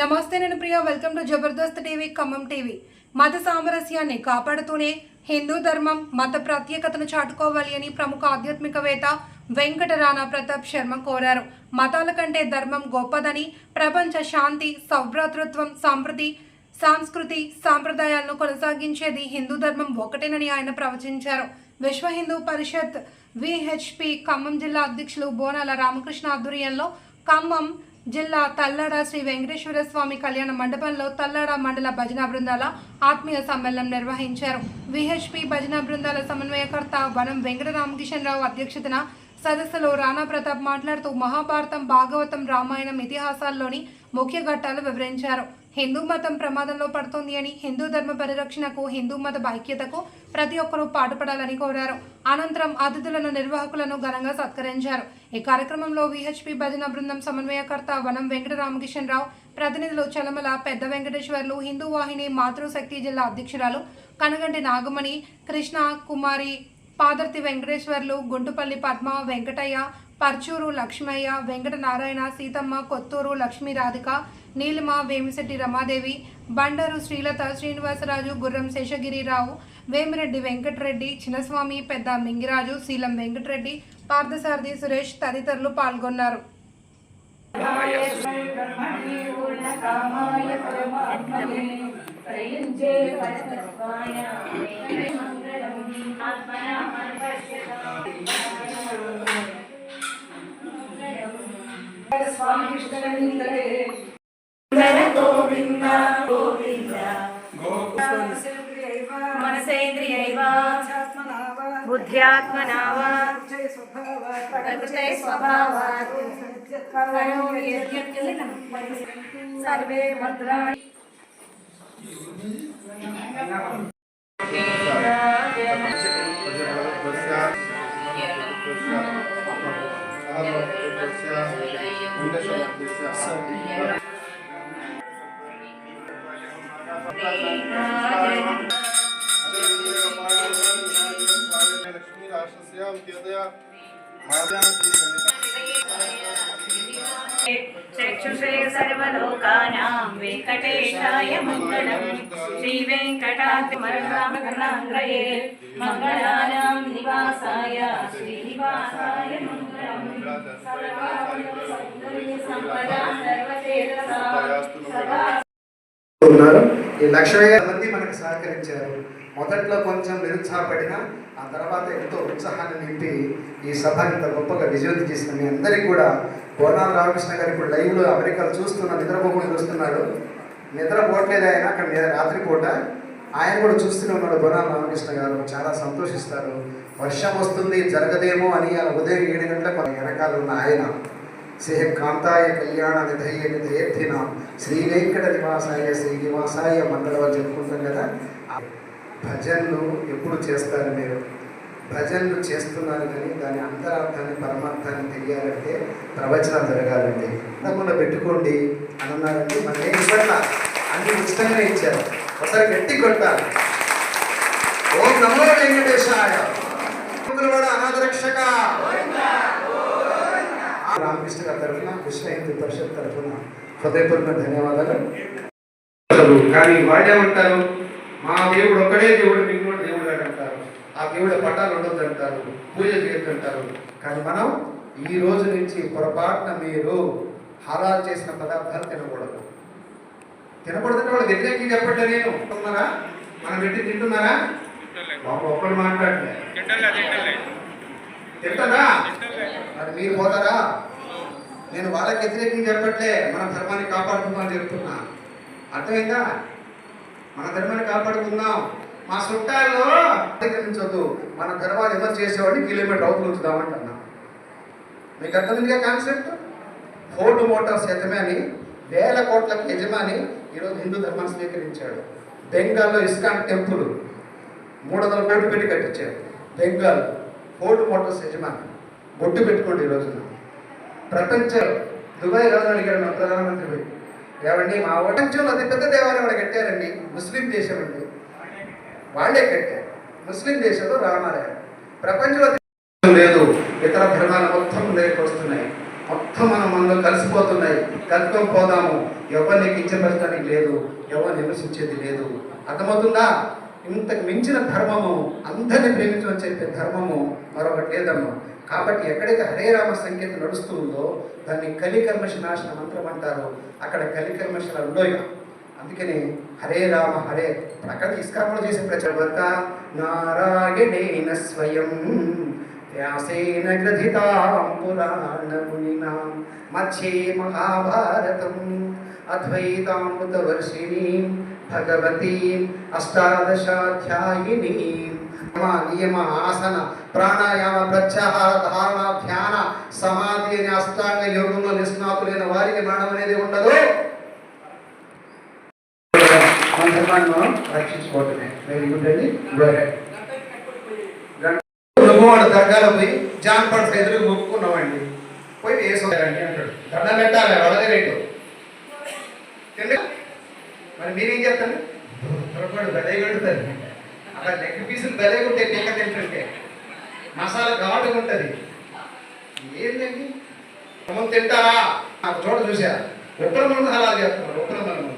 నమస్తే నేను Priya welcome to Jabardasth TV Khammam TV. మత సామరస్యాన్ని కాపాడుతూనే హిందూ ధర్మం మత ప్రత్యేకతను చాటుకోవాలి అని ప్రముఖ ఆధ్యాత్మికవేత్త వెంకట రాణా ప్రతాప్ శర్మ కోరారు. మతాల కంటే ధర్మం గొప్పదని ప్రపంచ శాంతి సౌభ్రాతృత్వం సంప్రతి సాంస్కృతి సాంప్రదాయాలను కొనసాగించేది హిందూ ధర్మం ఒకటేనని ఆయన ప్రవచించారు. విశ్వ హిందూ పరిషత్ విహెచ్పి ఖమ్మం జిల్లా అధ్యక్షులు బోనాల రామకృష్ణ ఆధ్వర్యంలో ఖమ్మం జిల్లా తల్లడ శ్రీ వెంకటేశ్వర స్వామి కళ్యాణ మండపంలో తల్లడ మండల భజన బృందాల ఆత్మీయ సమ్మేళనం నిర్వహించారు. విహెచ్పి భజన బృందాల సమన్వయకర్త వనం వెంకట రామకిషన్ రావు అధ్యక్షతన సదస్సులో రాణా ప్రతాప్ మాట్లాడుతూ మహాభారతం భాగవతం రామాయణం ఇతిహాసాల్లోని ముఖ్య ఘట్టాలు వివరించారు. హిందూ మతం ప్రమాదంలో పడుతోంది అని హిందూ ధర్మ పరిరక్షణకు హిందూ మత ఐక్యతకు ప్రతి ఒక్కరూ పాటుపడాలని కోరారు. అనంతరం అతిథులను నిర్వాహకులను ఘనంగా సత్కరించారు. ఈ కార్యక్రమంలో విహెచ్పి భజన బృందం సమన్వయకర్త వనం వెంకట రామకిషన్ రావు ప్రతినిధులు చలమల పెద్ద వెంకటేశ్వర్లు హిందూ వాహిని మాతృశక్తి జిల్లా అధ్యక్షురాలు కనగంటి నాగమణి కృష్ణ కుమారి పాదర్తి వెంకటేశ్వర్లు గుంటుపల్లి పద్మ వెంకటయ్య పర్చూరు లక్ష్మయ్య వెంకట నారాయణ సీతమ్మ కొత్తూరు లక్ష్మీ రాధిక నీలిమ వేమిశెట్టి రమాదేవి బండరు శ్రీలత శ్రీనివాసరాజు గుర్రం శేషగిరిరావు వేమిరెడ్డి వెంకటరెడ్డి చిన్నస్వామి పెద్ద మింగిరాజు శీలం వెంకటరెడ్డి పార్థసారథి సురేష్ తదితరులు పాల్గొన్నారు. स्वामी गोविन्द गोविन्द मनसेन्द्रियैव बुद्ध्यात्मना वा सर्वे भद्राणि लक्ष्मी राष्ट्रस्यां चेतया मातां चक्षुषे सर्वलोकानां वेङ्कटेशाय मङ्गलं श्रीवेङ्कटात्मरणाङ्ग्रये मङ्गलानां निवासाय श्रीनिवासाय ఉన్నారు. ఈ లక్ష్మయ్య వేల మంది మనకు సహకరించారు. మొదట్లో కొంచెం నిరుత్సాహపడినా ఆ తర్వాత ఎంతో ఉత్సాహాన్ని నింపి ఈ సభ ఇంత గొప్పగా విజయవంతం చేసిన మీ అందరికీ కూడా కోనాల రామకృష్ణ గారు ఇప్పుడు లైవ్లో అమెరికాలో చూస్తున్న నిద్రపోకుండా చూస్తున్నాడు. నిద్రపోవట్లేదు ఆయన అక్కడ మీద రాత్రిపూట. ఆయన కూడా చూస్తూనే ఉన్నాడు బోనాల రామకృష్ణ గారు చాలా సంతోషిస్తారు. వర్షం వస్తుంది జరగదేమో అని అలా ఉదయం ఏడు గంటలకు వెనకాల ఉన్న ఆయన శ్రీ కాంతాయ కళ్యాణ నిధయ నిధయేర్థిన శ్రీ వెంకట నివాసాయ శ్రీ నివాసాయ చెప్పుకుంటాం కదా. భజన్లు ఎప్పుడు చేస్తారు మీరు? భజనలు చేస్తున్నారు కానీ దాని అంతరార్థాన్ని పరమార్థాన్ని తెలియాలంటే ప్రవచనం జరగాలండి. తప్పకుండా పెట్టుకోండి అని అన్నారండి మన ఏం ఇవ్వట్లా? అన్ని ఉచితంగానే ఇచ్చారు. ఒకసారి గట్టి కొట్టాలి ఓ నమో వెంకటేశాయ. కూడా అనాథరక్షక. రామకృష్ణ గారి తరఫున విశ్వ హిందూ పరిషత్ తరఫున హృదయపూర్వక ధన్యవాదాలు. కానీ వాడేమంటారు? మా దేవుడు ఒక్కడే దేవుడు మిగిలిన దేవుడు అని అంటారు. ఆ దేవుడు పటాలు ఉండొద్దు అంటారు పూజ చేయొద్దంటారు. కానీ మనం ఈ రోజు నుంచి పొరపాటున మీరు హలాల్ చేసిన పదార్థాలు తినకూడదు. తినకూడదంటే వాళ్ళు వ్యతిరేకంగా చెప్పట్లే నేను. తింటున్నారా? మనం పెట్టి తింటున్నారా? బాబు ఒక్కడు మాట్లాడలే. తింటారా మరి మీరు పోతారా? నేను వాళ్ళకి వ్యతిరేకంగా చెప్పట్లే. మన ధర్మాన్ని కాపాడుకుందాం చెప్తున్నా. అర్థమైందా? మన ధర్మాన్ని కాపాడుకుందాం. మా చుట్టాల్లో దగ్గరించొద్దు మన ధర్మాన్ని ఎవరు చేసేవాడిని కిలోమీటర్ అవుతూ ఉంచుదామంటున్నా మీకు అర్థమైందిగా కాన్సెప్ట్ ఫోర్డ్ మోటార్స్ యజమాని వేల కోట్లకు యజమాని ఈరోజు హిందూ ధర్మాన్ని స్వీకరించాడు. బెంగాల్లో ఇస్కాన్ టెంపుల్ మూడు వందల కోట్లు పెట్టి కట్టించాడు బెంగాల్ ఫోర్డ్ మోటార్స్ యజమాని బొట్టు పెట్టుకోండి ఈ రోజున. ప్రపంచ దుబాయ్ రోజు అడిగాడు మన ప్రధానమంత్రి ఏమండి మా ప్రపంచంలో అతిపెద్ద దేవాలయం కూడా కట్టారండి. ముస్లిం దేశం అండి. వాళ్ళే కట్టారు. ముస్లిం దేశంలో రామాలయం. ప్రపంచంలో లేదు. ఇతర ధర్మాల మొత్తం లేకొస్తుంది. మొత్తం మనం మనలో కలిసిపోతున్నాయి. కలుపుకొని పోదాము. ఎవరిని కించపరచడానికి లేదు. ఎవరిని విమర్శించేది లేదు. అర్థమవుతుందా? ఇంతకు మించిన ధర్మము అందరిని ప్రేమించమని చెప్పే ధర్మము మరొకటి లేదమ్మా. కాబట్టి ఎక్కడైతే హరే రామ సంకేతం నడుస్తుందో దాన్ని కలికర్మశ నాశన మంత్రం అంటారు. అక్కడ కలికల్మషాలు ఉండవు అందుకని హరే రామ హరే అక్కడ ఇస్కాంలో చేసే ప్రచారం. నారాయణేన స్వయం. వ్యాసేన గ్రథితాం పురాణమునినా మధ్యే మహాభారతం అద్వైతామృతవర్షిణీ భగవతీ అష్టాదశాధ్యాయిని నియమ నియమ ఆసన ప్రాణాయామ ప్రత్యాహార ధారణ ధ్యాన సమాధి అనే అష్టాంగ యోగంలో నిష్ణాతులైన వారికి మరణం అనేది ఉండదు మన ధర్మాన్ని మనం రక్షించుకోవటమే. వెరీ గుడ్ అండి. వాడు దర్గాలో పోయి జాన్పడ్ ఎదురు మొక్కుకున్నామండి. పోయి వేసుకోండి అంటాడు. దండం పెట్టాలి వడదే రేటు. మరి మీరేం చెప్తాను పొరపాటు బలే కొడుతుంది అలా లెగ్ పీసులు బలే ఉంటాయి టీక తింటుంటే. మసాలా ఘాటుగా ఉంటుంది. ఏంటండి మనం తింటారా? నాకు చోట చూసా. ఉత్తర ముందు అలా చేస్తున్నారు ఉత్తర ముందు.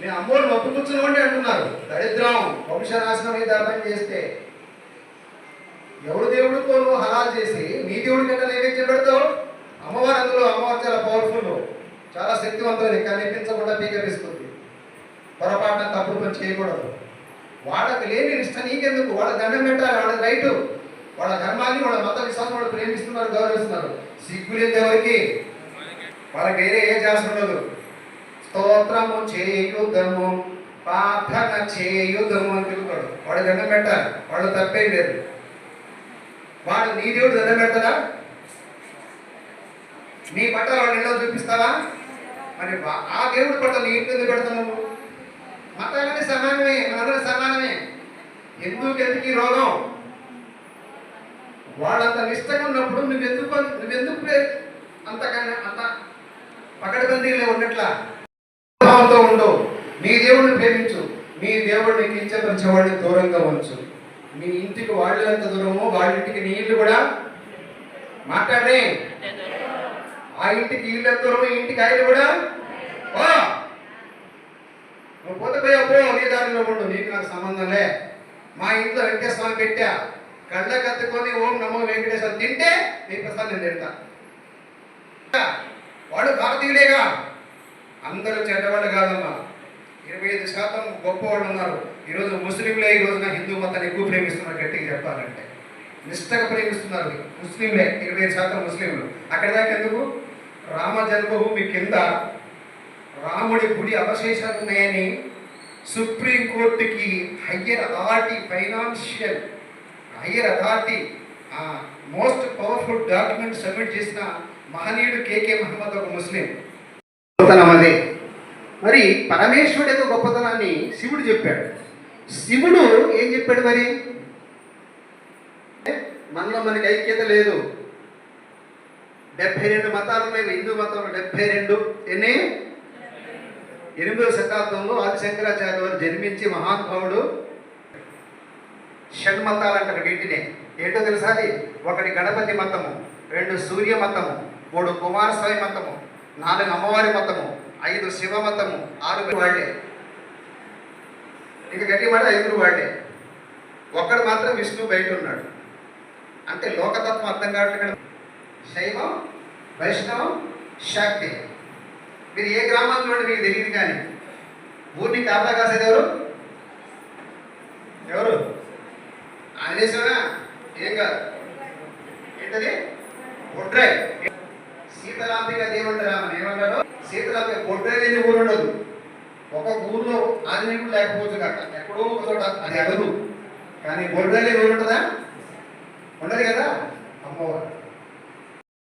నేను అమ్మోళ్ళు నొప్పి కూర్చున్నామండి అంటున్నారు. దరిద్రం. వంశనాశనం అయితే అర్థం చేస్తే ఎవరు దేవుడితో నువ్వు హలాల్ చేసి నీ దేవుడి కన్నా నైవేద్యం పెడతావు? అమ్మవారు అందులో అమ్మవారు చాలా పవర్ఫుల్ చాలా శక్తివంతమైనది కనిపించకుండా పీకరిస్తుంది. పొరపాటున తప్పుడు పని చేయకూడదు. వాళ్ళకి లేని నిష్ట నీకెందుకు? వాళ్ళ దండం పెట్టాలి వాళ్ళ రైటు. వాళ్ళ ధర్మాన్ని వాళ్ళ మత విశ్వాసం వాళ్ళు ప్రేమిస్తున్నారు గౌరవిస్తున్నారు. సిగ్గులేదు ఎవరికి? వాళ్ళకి వేరే ఏ చేసి ఉండదు. స్తోత్రము చేయుదము ప్రార్థన చేయుదము అని తిరుగుతాడు వాడు దండం పెట్టాలి వాళ్ళు తప్పేం లేదు. వాడు నీ దేవుడు దండం పెడతాడా? నీ పట్ల వాడు ఇళ్ళలో చూపిస్తావా మరి ఆ దేవుడు పట్ల నీ ఇంటి ఎందుకు పెడతావు మతాలన్నీ సమానమే మనందరం సమానమే. ఎందుకు ఎందుకు ఈ రోగం? వాళ్ళంత నిష్టగా ఉన్నప్పుడు నువ్వెందుకు నువ్వెందుకు అంతకన్నా అంత పకడ్బందీలో ఉన్నట్లా? భావంతో ఉండు. నీ దేవుడిని ప్రేమించు. నీ దేవుడిని కించపరిచేవాడిని దూరంగా ఉంచు. మీ ఇంటికి వాళ్ళు ఎంత దూరమో వాళ్ళ ఇంటికి నీ ఇల్లు కూడా మాట్లాడే ఆ ఇంటికి ఇల్లు ఎంత దూరమో ఇంటికి ఆయన కూడా నువ్వు పోతే పోయా నీ దారిలో ఉండు నీకు నాకు సంబంధం లే. మా ఇంట్లో వెంకటేశ్వరం పెట్టా. కళ్ళ కత్తుకొని ఓం నమో వెంకటేశ్వరం తింటే నీ ప్రసాద్ నేను తింటా. వాడు భారతీయుడేగా అందరూ చెడ్డవాళ్ళు కాదమ్మా. ఇరవై ఐదు శాతం గొప్పవాళ్ళు ఉన్నారు. ఈరోజు ముస్లింలే ఈ రోజున హిందూ మతాన్ని ఎక్కువ ప్రేమిస్తున్నారు గట్టిగా చెప్పాలంటే. నిష్టగా ప్రేమిస్తున్నారు ముస్లింలే ఇరవై ఐదు శాతం ముస్లింలు. అక్కడి దాకా ఎందుకు? రామ జన్మభూమి కింద రాముడి గుడి అవశేషాలు ఉన్నాయని సుప్రీంకోర్టుకి higher authority financial higher authority most powerful document submit చేసిన మహనీయుడు కేకే మహమ్మద్ ఒక ముస్లిం. గొప్పతనం మరి పరమేశ్వరుడు యొక్క గొప్పతనాన్ని శివుడు చెప్పాడు. శివుడు ఏం చెప్పాడు మరి? మనలో మనకి ఐక్యత లేదు. డెబ్బై రెండు మతాలు ఉన్నాయి హిందూ మతంలో డెబ్బై రెండు. ఎన్ని? ఎనిమిదవ శతాబ్దంలో ఆది శంకరాచార్య వారు జన్మించి మహానుభావుడు. షణ్మతాలు అంటారు వీటినే. ఏంటో తెలుసా అది? ఒకటి గణపతి మతము రెండు సూర్య మతము మూడు కుమారస్వామి మతము నాలుగు అమ్మవారి మతము ఐదు శివమతము ఆరు వాళ్ళే. ఇక గట్టి మాట ఐదుగురు వాళ్ళే. ఒక్కడు మాత్రం విష్ణు బయట ఉన్నాడు. అంటే లోకతత్వం అర్థం కావట్లేదు శైవం వైష్ణవం శాక్తి. మీరు ఏ గ్రామంలో మీకు తెలియదు కానీ ఊరిని కాపలా కాసేది ఎవరు? ఎవరు? ఆంజనేశ్వరా ఏం కాదు. ఏంటది? బొడ్రాయ్ సీతలాంబిక దేవుడు ఆమె ఏమన్నారు సీతలాంబిక బొడ్రాయ్ లేని ఊరు ఉండదు. ఒక ఊర్లో ఆంజనేయుడు లేకపోవచ్చు కాక ఎక్కడో ఒక చోట అది అగదు కానీ బొడ్రాయ్ లేని ఊరు ఉంటుందా? ఉండదు కదా? అమ్మవారు.